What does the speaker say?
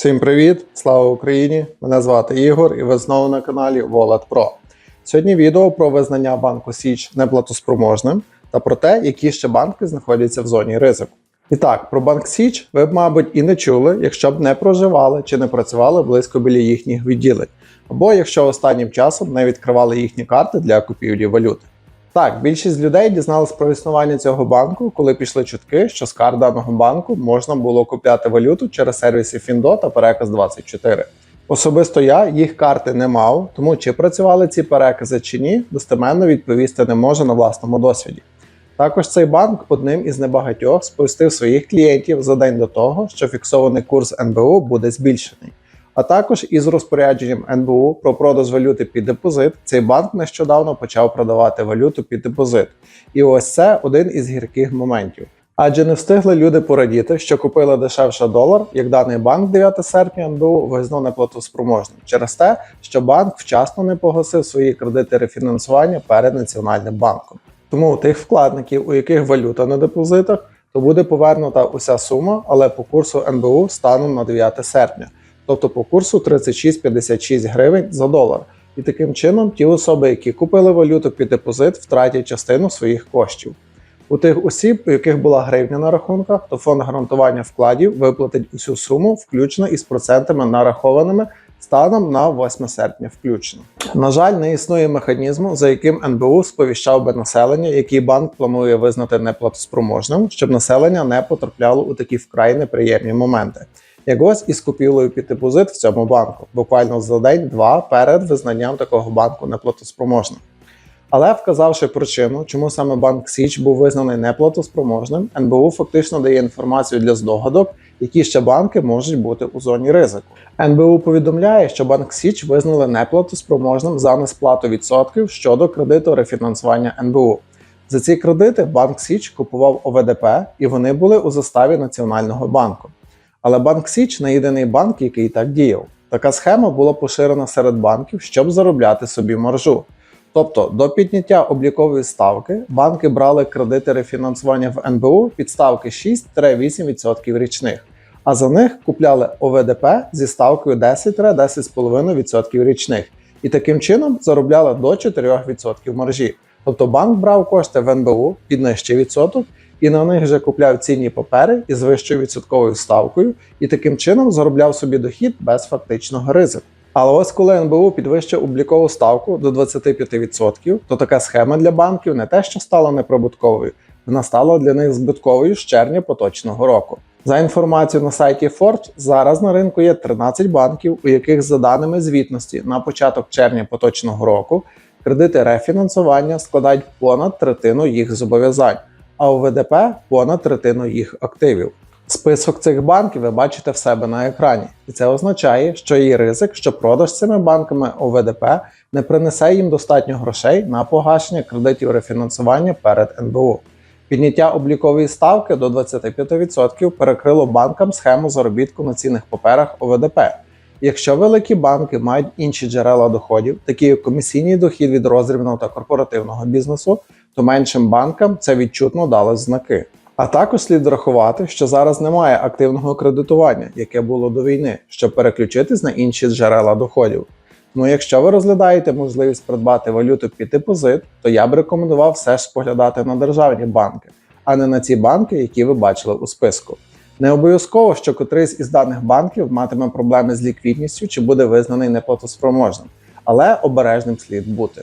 Всім привіт! Слава Україні! Мене звати Ігор і ви знову на каналі Wallet Pro. Сьогодні відео про визнання банку Січ неплатоспроможним та про те, які ще банки знаходяться в зоні ризику. І так, про банк Січ ви б, мабуть, і не чули, якщо б не проживали чи не працювали близько біля їхніх відділень, або якщо останнім часом не відкривали їхні карти для купівлі валюти. Так, більшість людей дізналась про існування цього банку, коли пішли чутки, що з карт даного банку можна було купляти валюту через сервіси Фіндо та Переказ 24. Особисто я їх карти не мав, тому чи працювали ці перекази чи ні, достеменно відповісти не можу на власному досвіді. Також цей банк одним із небагатьох сповістив своїх клієнтів за день до того, що фіксований курс НБУ буде збільшений. А також із розпорядженням НБУ про продаж валюти під депозит цей банк нещодавно почав продавати валюту під депозит. І ось це один із гірких моментів. Адже не встигли люди порадіти, що купили дешевше долар, як даний банк 9 серпня НБУ визнав неплатоспроможним через те, що банк вчасно не погасив свої кредити рефінансування перед Національним банком. Тому у тих вкладників, у яких валюта на депозитах, то буде повернута уся сума, але по курсу НБУ станом на 9 серпня тобто по курсу 36,56 гривень за долар. І таким чином ті особи, які купили валюту під депозит, втратять частину своїх коштів. У тих осіб, у яких була гривня на рахунках, то фонд гарантування вкладів виплатить усю суму, включно із процентами нарахованими станом на 8 серпня. Включно. На жаль, не існує механізму, за яким НБУ сповіщав би населення, який банк планує визнати неплатоспроможним, щоб населення не потрапляло у такі вкрай неприємні моменти як із купівлею під депозит в цьому банку, буквально за день-два перед визнанням такого банку неплатоспроможним. Але вказавши причину, чому саме банк Січ був визнаний неплатоспроможним, НБУ фактично дає інформацію для здогадок, які ще банки можуть бути у зоні ризику. НБУ повідомляє, що банк Січ визнали неплатоспроможним за несплату відсотків щодо кредиту рефінансування НБУ. За ці кредити банк Січ купував ОВДП, і вони були у заставі Національного банку. Але банк Січ не єдиний банк, який так діяв. Така схема була поширена серед банків, щоб заробляти собі маржу. Тобто до підняття облікової ставки банки брали кредити рефінансування в НБУ під ставки 6-8% річних, а за них купляли ОВДП зі ставкою 10-10,5% річних і таким чином заробляли до 4% маржі. Тобто банк брав кошти в НБУ під нижчий відсоток і на них вже купляв цінні папери із вищою відсотковою ставкою, і таким чином заробляв собі дохід без фактичного ризику. Але ось коли НБУ підвищив облікову ставку до 25%, то така схема для банків не те, що стала неприбутковою, вона стала для них збитковою з червня поточного року. За інформацією на сайті Forbes, зараз на ринку є 13 банків, у яких за даними звітності на початок червня поточного року кредити рефінансування складають понад третину їх зобов'язань а у ВДП понад третину їх активів. Список цих банків ви бачите в себе на екрані, і це означає, що є ризик, що продаж цими банками ОВДП не принесе їм достатньо грошей на погашення кредитів рефінансування перед НБУ. Підняття облікової ставки до 25% перекрило банкам схему заробітку на цінних паперах ОВДП. Якщо великі банки мають інші джерела доходів, такі як комісійний дохід від розрібного та корпоративного бізнесу, то меншим банкам це відчутно дало знаки. А також слід рахувати, що зараз немає активного кредитування, яке було до війни, щоб переключитись на інші джерела доходів. Ну якщо ви розглядаєте можливість придбати валюту під депозит, то я б рекомендував все ж споглядати на державні банки, а не на ці банки, які ви бачили у списку. Не обов'язково, що котрийсь із даних банків матиме проблеми з ліквідністю чи буде визнаний неплатоспроможним, але обережним слід бути.